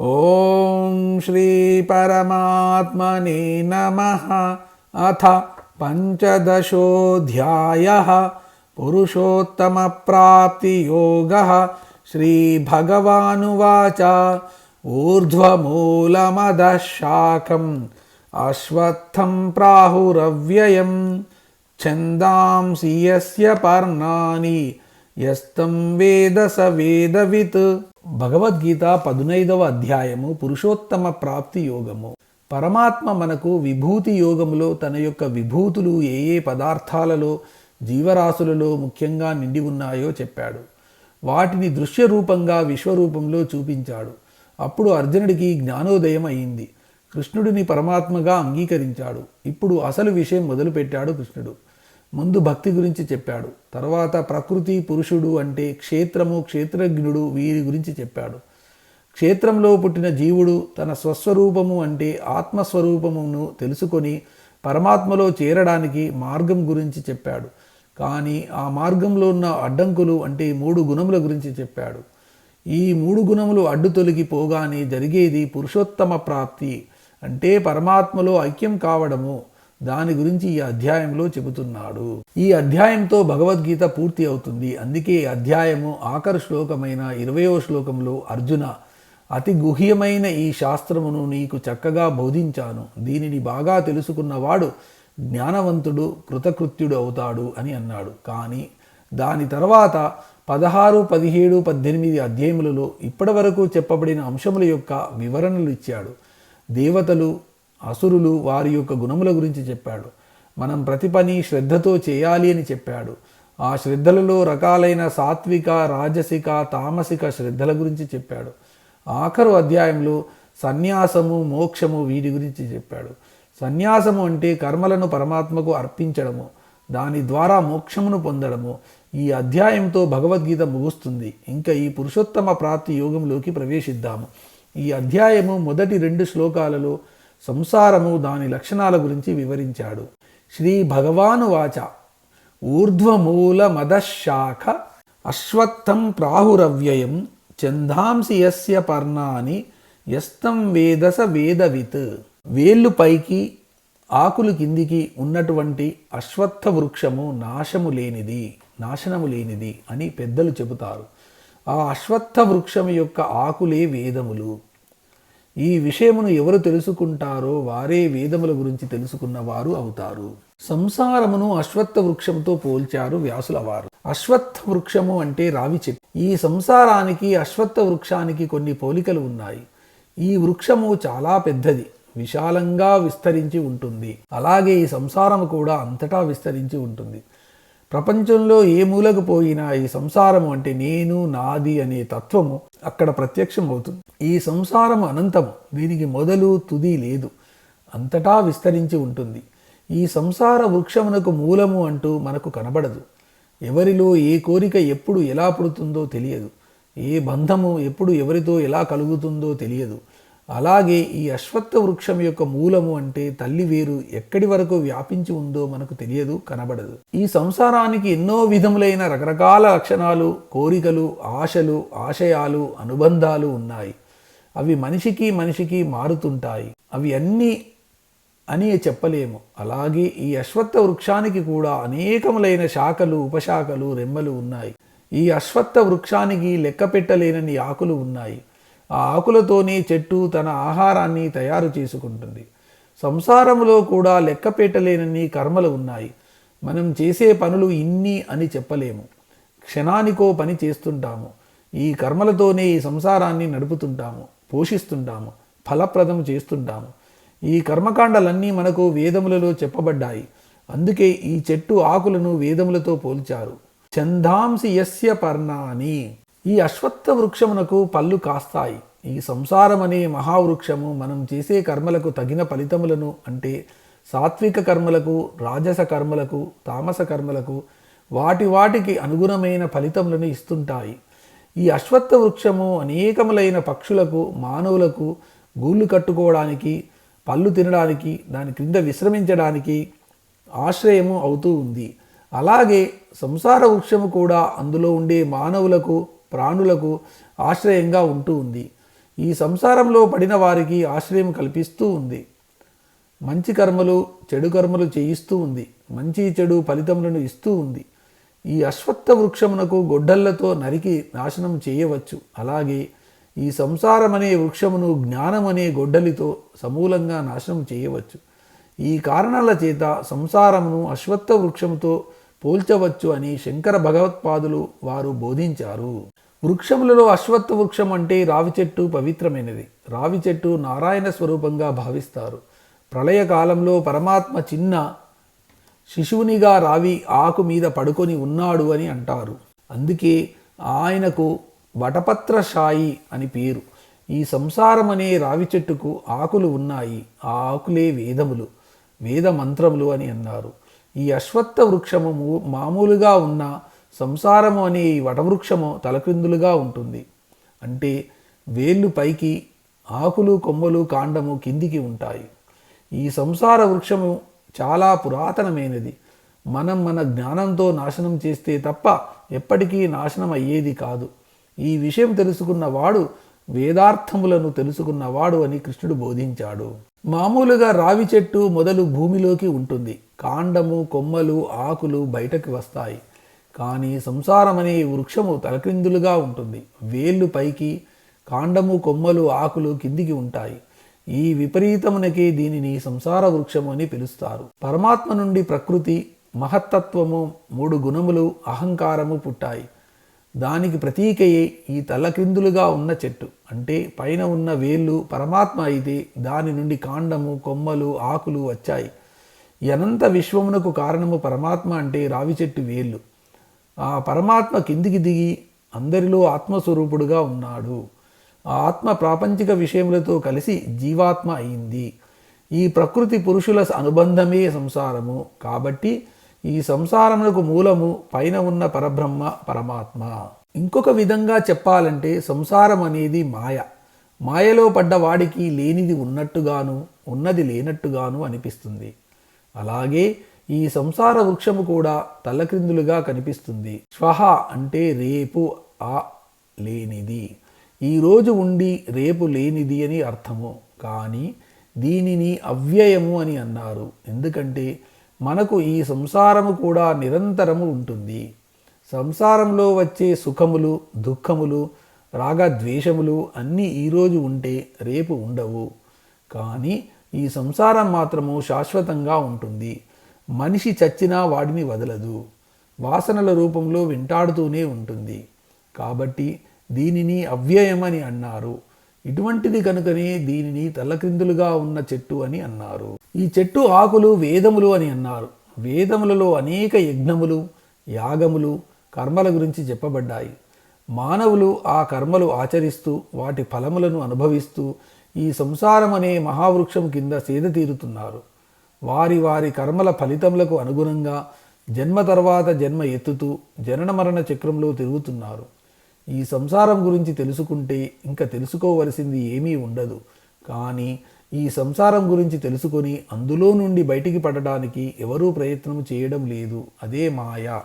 ॐ श्रीपरमात्मने नमः। अथ पञ्चदशोऽध्यायः। पुरुषोत्तमप्राप्तियोगः। श्रीभगवानुवाच। ऊर्ध्वमूलमदः शाखम् अश्वत्थं प्राहुरव्ययं छन्दांसि यस्य पर्णानि। యస్తం వేద స వేదవిత్. భగవద్గీత పదునైదవ అధ్యాయము పురుషోత్తమ ప్రాప్తి యోగము. పరమాత్మ మనకు విభూతి యోగములో తన యొక్క విభూతులు ఏ ఏ పదార్థాలలో జీవరాశులలో ముఖ్యంగా నిండి ఉన్నాయో చెప్పాడు. వాటిని దృశ్య రూపంగా విశ్వరూపంలో చూపించాడు. అప్పుడు అర్జునుడికి జ్ఞానోదయం అయింది. కృష్ణుడిని పరమాత్మగా అంగీకరించాడు. ఇప్పుడు అసలు విషయం మొదలుపెట్టాడు కృష్ణుడు. ముందు భక్తి గురించి చెప్పాడు. తర్వాత ప్రకృతి పురుషుడు అంటే క్షేత్రము క్షేత్రజ్ఞుడు వీరి గురించి చెప్పాడు. క్షేత్రంలో పుట్టిన జీవుడు తన స్వస్వరూపము అంటే ఆత్మస్వరూపమును తెలుసుకొని పరమాత్మలో చేరడానికి మార్గం గురించి చెప్పాడు. కానీ ఆ మార్గంలో ఉన్న అడ్డంకులు అంటే మూడు గుణముల గురించి చెప్పాడు. ఈ మూడు గుణములు అడ్డు తొలగిపోగానే జరిగేది పురుషోత్తమ ప్రాప్తి అంటే పరమాత్మలో ఐక్యం కావడము. దాని గురించి ఈ అధ్యాయంలో చెబుతున్నాడు. ఈ అధ్యాయంతో భగవద్గీత పూర్తి అవుతుంది. అందుకే ఈ అధ్యాయము ఆఖరు శ్లోకమైన ఇరవయో శ్లోకంలో అర్జున అతి గుహ్యమైన ఈ శాస్త్రమును నీకు చక్కగా బోధించాను. దీనిని బాగా తెలుసుకున్నవాడు జ్ఞానవంతుడు కృతకృత్యుడు అవుతాడు అని అన్నాడు. కానీ దాని తర్వాత పదహారు పదిహేడు పద్దెనిమిది అధ్యాయములలో ఇప్పటివరకు చెప్పబడిన అంశముల యొక్క వివరణలు ఇచ్చాడు. దేవతలు అసురులు వారి యొక్క గుణముల గురించి చెప్పాడు. మనం ప్రతి పని శ్రద్ధతో చేయాలి అని చెప్పాడు. ఆ శ్రద్ధలలో రకాలైన సాత్విక రాజసిక తామసిక శ్రద్ధల గురించి చెప్పాడు. ఆఖరు అధ్యాయంలో సన్యాసము మోక్షము వీటి గురించి చెప్పాడు. సన్యాసము అంటే కర్మలను పరమాత్మకు అర్పించడము దాని ద్వారా మోక్షమును పొందడము. ఈ అధ్యాయంతో భగవద్గీత ముగుస్తుంది. ఇంకా ఈ పురుషోత్తమ ప్రాప్తి యోగంలోకి ప్రవేశిద్దాము. ఈ అధ్యాయము మొదటి రెండు శ్లోకాలలో సంసారము దాని లక్షణాల గురించి వివరించాడు. శ్రీ భగవాను వాచ. ఊర్ధ్వమూల మదశాఖ అశ్వత్థం ప్రాహురవ్యయం చందాంసి యస్య పర్ణాని యస్తం వేదస వేదవిత్. వేళ్ళు పైకి ఆకులు కిందికి ఉన్నటువంటి అశ్వత్థ వృక్షము నాశము లేనిది నాశనము లేనిది అని పెద్దలు చెబుతారు. ఆ అశ్వత్థ వృక్షము యొక్క ఆకులే వేదములు. ఈ విషయమును ఎవరు తెలుసుకుంటారో వారే వేదముల గురించి తెలుసుకున్న వారు అవుతారు. సంసారమును అశ్వత్థ వృక్షంతో పోల్చారు వ్యాసుల వారు. అశ్వత్థ వృక్షము అంటే రావి చెట్టు. ఈ సంసారానికి అశ్వత్థ వృక్షానికి కొన్ని పోలికలు ఉన్నాయి. ఈ వృక్షము చాలా పెద్దది విశాలంగా విస్తరించి ఉంటుంది. అలాగే ఈ సంసారము కూడా అంతటా విస్తరించి ఉంటుంది. ప్రపంచంలో ఏ మూలకు పోయినా ఈ సంసారము అంటే నేను నాది అనే తత్వము అక్కడ ప్రత్యక్షం అవుతుంది ఈ సంసారము అనంతము దీనికి మొదలు తుది లేదు. అంతటా విస్తరించి ఉంటుంది. ఈ సంసార వృక్షమునకు మూలము అంటూ మనకు కనబడదు. ఎవరిలో ఏ కోరిక ఎప్పుడు ఎలా పుడుతుందో తెలియదు. ఏ బంధము ఎప్పుడు ఎవరితో ఎలా కలుగుతుందో తెలియదు. అలాగే ఈ అశ్వత్థ వృక్షం యొక్క మూలము అంటే తల్లి వేరు ఎక్కడి వరకు వ్యాపించి ఉందో మనకు తెలియదు కనబడదు. ఈ సంసారానికి ఎన్నో విధములైన రకరకాల లక్షణాలు కోరికలు ఆశలు ఆశయాలు అనుబంధాలు ఉన్నాయి. అవి మనిషికి మనిషికి మారుతుంటాయి. అవి అన్నీ అని చెప్పలేము. అలాగే ఈ అశ్వత్థ వృక్షానికి కూడా అనేకములైన శాఖలు ఉపశాఖలు రెమ్మలు ఉన్నాయి. ఈ అశ్వత్థ వృక్షానికి లెక్క పెట్టలేనని ఆకులు ఉన్నాయి. ఆ ఆకులతోనే చెట్టు తన ఆహారాన్ని తయారు చేసుకుంటుంది. సంసారములో కూడా లెక్కపెట్టలేనన్ని కర్మలు ఉన్నాయి. మనం చేసే పనులు ఇన్ని అని చెప్పలేము. క్షణానికో పని చేస్తుంటాము. ఈ కర్మలతోనే ఈ సంసారాన్ని నడుపుతుంటాము పోషిస్తుంటాము ఫలప్రదం చేస్తుంటాము. ఈ కర్మకాండలన్నీ మనకు వేదములలో చెప్పబడ్డాయి. అందుకే ఈ చెట్టు ఆకులను వేదములతో పోల్చారు. చందాంసి యస్య పర్ణాని. ఈ అశ్వత్థ వృక్షమునకు పళ్ళు కాస్తాయి. ఈ సంసారం అనే మహావృక్షము మనం చేసే కర్మలకు తగిన ఫలితములను అంటే సాత్విక కర్మలకు రాజస కర్మలకు తామస కర్మలకు వాటి వాటికి అనుగుణమైన ఫలితములను ఇస్తుంటాయి. ఈ అశ్వత్థ వృక్షము అనేకములైన పక్షులకు మానవులకు గూళ్ళు కట్టుకోవడానికి పళ్ళు తినడానికి దాని క్రింద విశ్రమించడానికి ఆశ్రయము అవుతూ ఉంది. అలాగే సంసార వృక్షము కూడా అందులో ఉండే మానవులకు ప్రాణులకు ఆశ్రయంగా ఉంటూ ఉంది. ఈ సంసారంలో పడిన వారికి ఆశ్రయం కల్పిస్తూ ఉంది. మంచి కర్మలు చెడు కర్మలు చేయిస్తూ ఉంది. మంచి చెడు ఫలితములను ఇస్తూ ఉంది. ఈ అశ్వత్థ వృక్షమునకు గొడ్డళ్ళతో నరికి నాశనం చేయవచ్చు. అలాగే ఈ సంసారమనే వృక్షమును జ్ఞానం అనే గొడ్డలితో సమూలంగా నాశనం చేయవచ్చు. ఈ కారణాల చేత సంసారమును అశ్వత్థ వృక్షముతో పోల్చవచ్చు అని శంకర భగవత్పాదులు వారు బోధించారు. వృక్షములలో అశ్వత్థ వృక్షం అంటే రావి చెట్టు పవిత్రమైనది. రావి చెట్టు నారాయణ స్వరూపంగా భావిస్తారు. ప్రళయకాలంలో పరమాత్మ చిన్న శిశువునిగా రావి ఆకు మీద పడుకొని ఉన్నాడు అని అంటారు. అందుకే ఆయనకు వటపత్రశాయి అని పేరు. ఈ సంసారం అనే రావి చెట్టుకు ఆకులు ఉన్నాయి. ఆ ఆకులే వేదములు వేద మంత్రములు అని అన్నారు. ఈ అశ్వత్థ వృక్షము మామూలుగా ఉన్న సంసారము అనే ఈ వటవృక్షము తలక్రిందులుగా ఉంటుంది. అంటే వేళ్ళు పైకి ఆకులు కొమ్మలు కాండము కిందికి ఉంటాయి. ఈ సంసార వృక్షము చాలా పురాతనమైనది. మనం మన జ్ఞానంతో నాశనం చేస్తే తప్ప ఎప్పటికీ నాశనం అయ్యేది కాదు. ఈ విషయం తెలుసుకున్నవాడు వేదార్థములను తెలుసుకున్నవాడు అని కృష్ణుడు బోధించాడు. మామూలుగా రావి చెట్టు మొదలు భూమిలోకి ఉంటుంది. కాండము కొమ్మలు ఆకులు బయటకు వస్తాయి. కానీ సంసారం అనే వృక్షము తలక్రిందులుగా ఉంటుంది. వేళ్ళు పైకి కాండము కొమ్మలు ఆకులు కిందికి ఉంటాయి. ఈ విపరీతమునకే దీనిని సంసార వృక్షము అని పిలుస్తారు. పరమాత్మ నుండి ప్రకృతి మహత్తత్వము మూడు గుణములు అహంకారము పుట్టాయి. దానికి ప్రతీకయే ఈ తలక్రిందులుగా ఉన్న చెట్టు. అంటే పైన ఉన్న వేళ్ళు పరమాత్మ అయితే దాని నుండి కాండము కొమ్మలు ఆకులు వచ్చాయి. అనంత విశ్వమునకు కారణము పరమాత్మ అంటే రావి చెట్టు వేళ్ళు. ఆ పరమాత్మ కిందికి దిగి అందరిలో ఆత్మస్వరూపుడుగా ఉన్నాడు. ఆ ఆత్మ ప్రాపంచిక విషయములతో కలిసి జీవాత్మ అయింది. ఈ ప్రకృతి పురుషుల అనుబంధమే సంసారము. కాబట్టి ఈ సంసారములకు మూలము పైన ఉన్న పరబ్రహ్మ పరమాత్మ. ఇంకొక విధంగా చెప్పాలంటే సంసారం అనేది మాయ. మాయలో పడ్డ వాడికి లేనిది ఉన్నట్టుగాను ఉన్నది లేనట్టుగాను అనిపిస్తుంది. అలాగే ఈ సంసార వృక్షము కూడా తలక్రిందులుగా కనిపిస్తుంది. శ్వహ అంటే రేపు ఆ లేనిది. ఈరోజు ఉండి రేపు లేనిది అని అర్థము. కానీ దీనిని అవ్యయము అని అన్నారు. ఎందుకంటే మనకు ఈ సంసారము కూడా నిరంతరము ఉంటుంది. సంసారంలో వచ్చే సుఖములు దుఃఖములు రాగద్వేషములు అన్నీ ఈరోజు ఉంటే రేపు ఉండవు. కానీ ఈ సంసారం మాత్రము శాశ్వతంగా ఉంటుంది. మనిషి చచ్చినా వాడిని వదలదు. వాసనల రూపంలో వెంటాడుతూనే ఉంటుంది. కాబట్టి దీనిని అవ్యయమని అన్నారు. ఇటువంటిది కనుకనే దీనిని తల్లక్రిందులుగా ఉన్న చెట్టు అని అన్నారు. ఈ చెట్టు ఆకులు వేదములు అని అన్నారు. వేదములలో అనేక యజ్ఞములు యాగములు కర్మల గురించి చెప్పబడ్డాయి. మానవులు ఆ కర్మలు ఆచరిస్తూ వాటి ఫలములను అనుభవిస్తూ ఈ సంసారం అనే మహావృక్షం కింద సేద తీరుతున్నారు. వారి వారి కర్మల ఫలితములకు అనుగుణంగా జన్మ తర్వాత జన్మ ఎత్తుతూ జనన మరణ చక్రంలో తిరుగుతున్నారు. ఈ సంసారం గురించి తెలుసుకుంటే ఇంకా తెలుసుకోవలసింది ఏమీ ఉండదు. కానీ ఈ సంసారం గురించి తెలుసుకొని అందులో నుండి బయటికి పడడానికి ఎవరూ ప్రయత్నం చేయడం లేదు. అదే మాయ.